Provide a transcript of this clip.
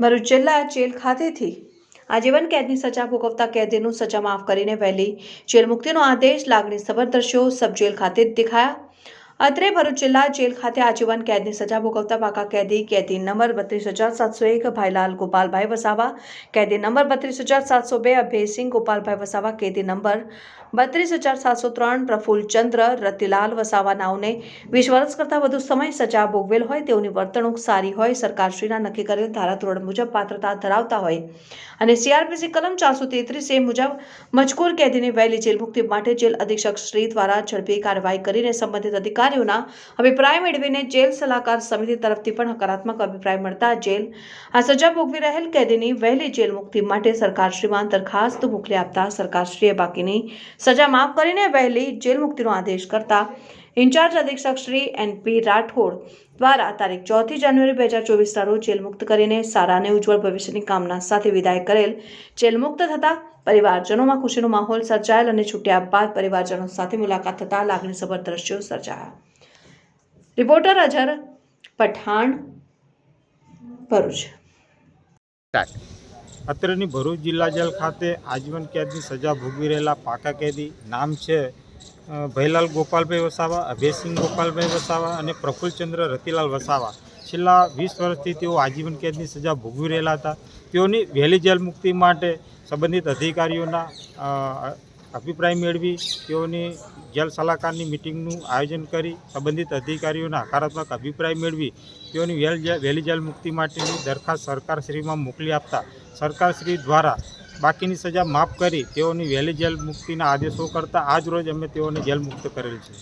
ભરૂચ જિલ્લા જેલ ખાતેથી આજીવન કેદની સજા ભોગવતા કેદીનું સજા માફ કરીને વહેલી જેલ મુક્તિનો આદેશ લાગણીસભર દ્રશ્યો. સબ જેલ ખાતે દેખાયા. અત્રે ભરૂચ જિલ્લા જેલ ખાતે આજીવન કેદની સજા ભોગવતા પાકા કેદી કેદી નંબર બત્રીસ હજાર સાતસો એક ભાઈલાલ ગોપાલભાઈ વસાવા, કેદી નંબર બત્રીસ હજાર સાતસો બે અભયસિંહ ગોપાલભાઈ વસાવા, કેદી નંબર બત્રીસ હજાર સાતસો ત્રણ પ્રફુલ્લચંદ્ર રતિલાલ વસાવા નાવને વીસ વર્ષ કરતાં વધુ સમય સજા ભોગવેલ હોય તેઓની વર્તણૂક સારી હોય, સરકારશ્રીના નક્કી કરેલ ધારાધોરણ મુજબ પાત્રતા ધરાવતા હોય. અને સીઆરપીસી કલમ ચારસો તેત્રીસ એ મુજબ મજકૂર કેદીની વહેલી જેલ મુક્તિ માટે જેલ અધિક્ષક શ્રી દ્વારા ઝડપી કાર્યવાહી કરીને સંબંધિત અધિકારીઓના અભિપ્રાય મેળવીને જેલ સલાહકાર સમિતિ તરફથી પણ હકારાત્મક અભિપ્રાય મળતા જેલ આ સજા ભોગવી રહેલ કેદીની વહેલી જેલ મુક્તિ માટે સરકારશ્રીમાં દરખાસ્ત મોકલી આપતા સરકારશ્રીએ બાકીની સજા માફ કરીને વહેલી જેલ મુક્તિનો આદેશ કરતા ઇન્ચાર્જ અધિક્ષક શ્રી એનપી રાઠોડ દ્વારા તારીખ ચોથી જાન્યુઆરી બે હજાર ચોવીસના રોજ જેલ મુક્ત કરીને સારા અને ઉજ્જવળ ભવિષ્યની કામના સાથે વિદાય કરેલ. જેલ મુક્ત થતા પરિવારજનોમાં ખુશીનો માહોલ સર્જાયેલ અને છૂટ્યા બાદ પરિવારજનો સાથે મુલાકાત થતા લાગણીસભર દ્રશ્યો સર્જાયા. રિપોર્ટર અજર પઠાણ, ભરૂચ. અત્રેની ભરૂચ જિલ્લા જેલ ખાતે આજીવન કેદની સજા ભોગવી રહેલા પાકા કેદી નામ છે અ, ભૈલાલ ગોપાલભાઈ વસાવા અભયસિંહ ગોપાલભાઈ વસાવા અને પ્રફુલ્લચંદ્ર રતિલાલ વસાવા. છેલ્લા વીસ વર્ષથી તેઓ આજીવન કેદની સજા ભોગવી રહેલા હતા. તેઓની વહેલી જેલ મુક્તિ માટે સંબંધિત અધિકારીઓના અભિપ્રાય મેળવી તેઓની જેલ સલાહકારની મિટિંગનું આયોજન કરી સંબંધિત અધિકારીઓના હકારાત્મક અભિપ્રાય મેળવી તેઓની વહેલી જેલ મુક્તિ માટેની દરખાસ્ત સરકારશ્રીમાં મોકલી આપતા. સરકારશ્રી દ્વારા બાકીની સજા માફ કરી તેઓની વહેલી જેલ મુક્તિના આદેશો કરતા આજ રોજ અમે તેઓને જેલ મુક્ત કરેલ છે.